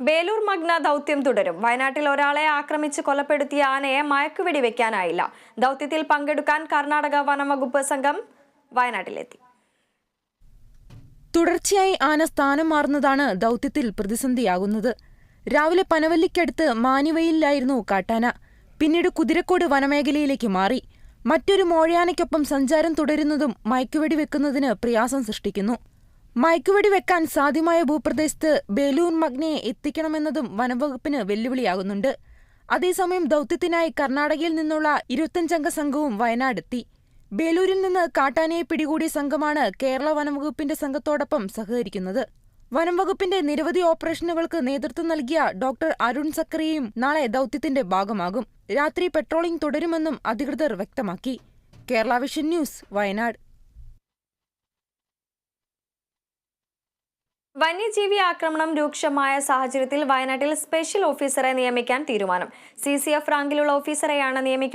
Belur Magna ദൗത്യം തുടരും. വയനാട്ടിൽ ഒരാളെ ആക്രമിച്ച് കൊലപ്പെടുത്തിയ ആനയെ മയക്കുവെടി വെക്കാനായില്ല. ദൗത്യത്തിൽ പങ്കെടുക്കാൻ കർണാടക വനംവകുപ്പ് സംഘം വയനാട്ടിലെത്തി. തുടർച്ചയായി ആന സ്ഥാനം മാറുന്നതാണ് ദൗത്യത്തിൽ പ്രതിസന്ധിയാകുന്നത്. രാവിലെ പനവല്ലിക്കടുത്ത് മാനിവയിലായിരുന്നു കാട്ടാന. പിന്നീട് കുതിരക്കോട് വനമേഖലയിലേക്ക് മാറി. മറ്റൊരു മോഴയാനയ്ക്കൊപ്പം സഞ്ചാരം തുടരുന്നതും മയക്കുവെടി വെക്കുന്നതിന് പ്രയാസം സൃഷ്ടിക്കുന്നു. മയക്കുവെടി വെക്കാൻ സാധ്യമായ ഭൂപ്രദേശത്ത് ബലൂൺ മഗ്നയെ എത്തിക്കണമെന്നതും വനംവകുപ്പിന് വെല്ലുവിളിയാകുന്നുണ്ട്. അതേസമയം ദൗത്യത്തിനായി കർണാടകയിൽ നിന്നുള്ള ഇരുപത്തഞ്ചംഗ സംഘവും വയനാടെത്തി. ബേലൂരിൽ നിന്ന് കാട്ടാനയെ പിടികൂടിയ സംഘമാണ് കേരള വനംവകുപ്പിന്റെ സംഘത്തോടൊപ്പം സഹകരിക്കുന്നത്. വനംവകുപ്പിന്റെ നിരവധി ഓപ്പറേഷനുകൾക്ക് നേതൃത്വം നൽകിയ ഡോക്ടർ അരുൺ സക്കറിയയും നാളെ ദൗത്യത്തിന്റെ ഭാഗമാകും. രാത്രി പെട്രോളിംഗ് തുടരുമെന്നും അധികൃതർ വ്യക്തമാക്കി. Kerala vision news Wayanad. വന്യജീവി ആക്രമണം രൂക്ഷമായ സാഹചര്യത്തിൽ വയനാട്ടിൽ സ്പെഷ്യൽ ഓഫീസറെ നിയമിക്കാൻ തീരുമാനം. സി സി എഫ് റാങ്കിലുള്ള ഓഫീസറെയാണ് നിയമിക്കുക